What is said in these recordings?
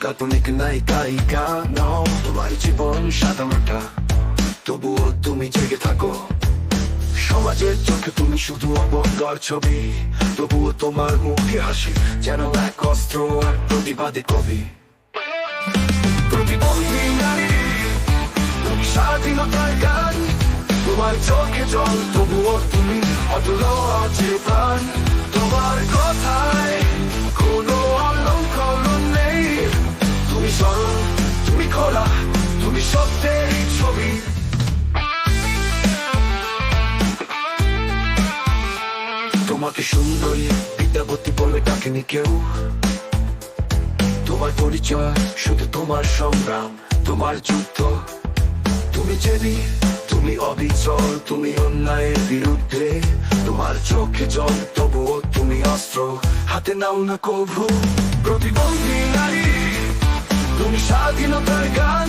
কাল্পনিক নায়িকা নও তোমার জীবন সাধারণটা তবুও তুমি জেগে থাকো সমাজের চোখে তুমি শুধু অবজ্ঞার ছবি তবুও তোমার মুখে হাসি যেন এক অস্ত্র এক প্রতিবাদী কবি তুমি তোমার চোখে জল তবুও তুমি অটল আছে প্রাণ তোমার কথায় তোমাকে সুন্দরী বিদ্যাপতি বলে ডাকেনি কেউ। তোমার পরিচয় শুধু তোমার সংগ্রাম, তোমার যুদ্ধ। তুমি জেদি, তুমি অবিচল, তুমি অন্যায়ের বিরুদ্ধে। তোমার চোখে জল, তবুও তুমি অস্ত্র। হাতে নাও না কভু, প্রতিবন্ধী নারী। তুমি স্বাধীনতার গান,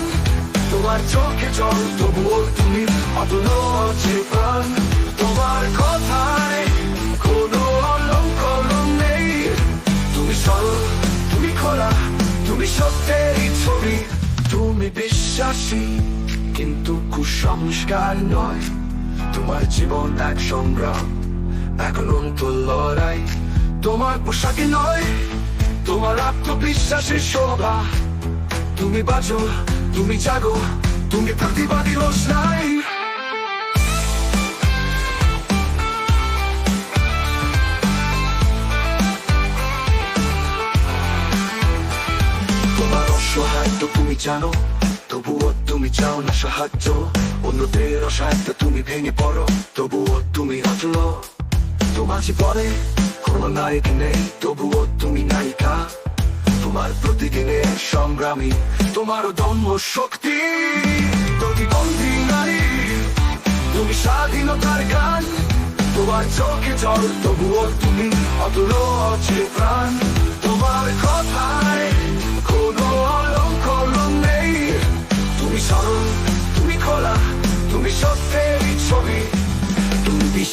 তোমার চোখে জল, তবুও তুমি অটল আছে প্রাণ। বিশ্বাসী কিন্তু কুসংস্কার নয়। তোমার জীবন এক সংগ্রাম এক অনন্ত লড়াই। তোমার পোশাকে নয়, তোমার আত্মবিশ্বাসের শোভা। তুমি বাঁচো তুমি জাগো, তুমি প্রতিবাদী রোষ নাই। তোমার অসহায়ত্ব তুমি জানো চাও না সাহায্য, অন্যদের অসহায়ত্ব তুমি ভেঙে পড়ো, তবুও তুমি অটল তোমার জীবনে কোনো নায়ক নেই, তবুও তুমি নায়িকা। তোমার প্রতিদিনের সংগ্রামী তোমার দম্ভ শক্তি। প্রতিবন্ধী নারী, তুমি স্বাধীনতার গান। তোমার চোখে জল, তবুও তুমি অতুল আছে প্রাণ। তোমার কথায়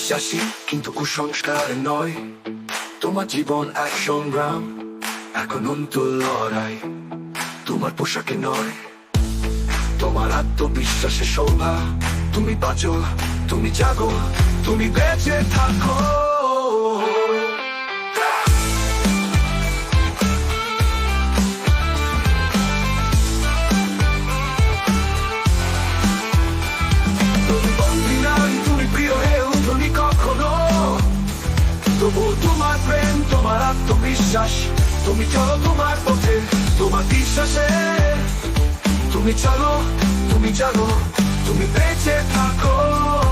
বিশ্বাসী, কিন্তু কুসংস্কার নয়। তোমার জীবন এক সংগ্রাম, এখন অন্ত লড়াই। তোমার পোশাকে নয়, তোমার আত্মবিশ্বাসের শোভা। তুমি বাঁচো তুমি জাগো, তুমি বেঁচে থাকো। আত্মবিশ্বাস তুমি চলো তোমার পথে তোমার বিশ্বাসে। তুমি চলো তুমি জানো তুমি বেঁচে থাকো।